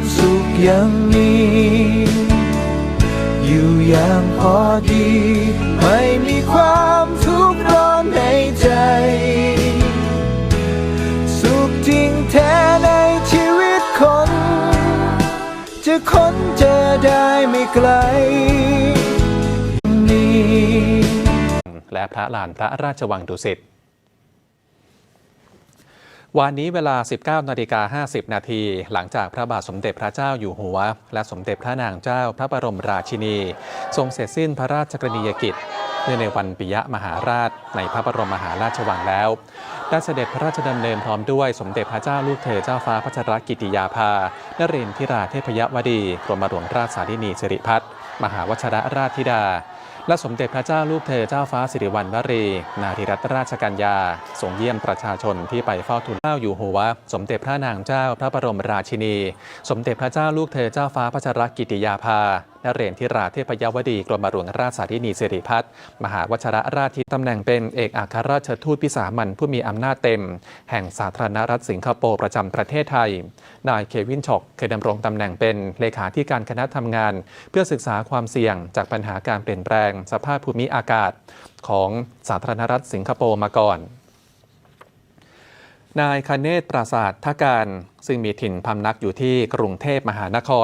ความสุขยังมีอยู่อย่างพอดี ไม่มีความทุกข์ร้อนในใจ สุขจริงแท้ในชีวิตคน จะค้นเจอได้ไม่ไกลนี้และพระลานพระราชวังดุสิต วันนี้เวลา 19นาฬิกา50 นาที หลังจากพระบาทสมเด็จพระเจ้าอยู่หัว และสมเด็จพระนางเจ้าพระบรมราชินี ทรงเสร็จสิ้นพระราชกรณียกิจเนื่องในวันปิยมหาราช ในพระบรมมหาราชวังแล้ว ได้เสด็จพระราชดำเนินพร้อมด้วยสมเด็จพระเจ้าลูกเธอเจ้าฟ้าพัชรกิติยาภานเรนทิราเทพยวดีกรมหลวงราชสารินีสิริพัฒน์มหาวชรราชธิดา และสมเด็จพระเจ้าลูกเธอเจ้าฟ้าสิริวัณวรี นาธิรัตนราชกัญญาส่งเยี่ยมประชาชนที่ไปเฝ้าทูลเกล้าอยู่หัว สมเด็จพระนางเจ้าพระบรมราชินี สมเด็จพระเจ้าลูกเธอเจ้าฟ้าพัชรกิติยาภานเรนทิราเทพยวดีกรมหลวงราชสารินีสิริพัฒน์มหาวชรราชที่ตำแหน่งเป็นเอกอัครราชทูตพิสามัญผู้มีอำนาจเต็ม แห่งสาธารณรัฐสิงคโปร์ประจำประเทศไทย นายเควินช็อกเคยดำรงตำแหน่งเป็นเลขาธิการคณะทำงาน เพื่อศึกษาความเสี่ยงจากปัญหาการเปลี่ยนแปลง สภาพภูมิอากาศ ของสาธารณรัฐสิงคโปร์มาก่อนนายคเนศปราศาสทการ ซึ่งมีถิ่นพำนักอยู่ที่กรุงเทพมหานคร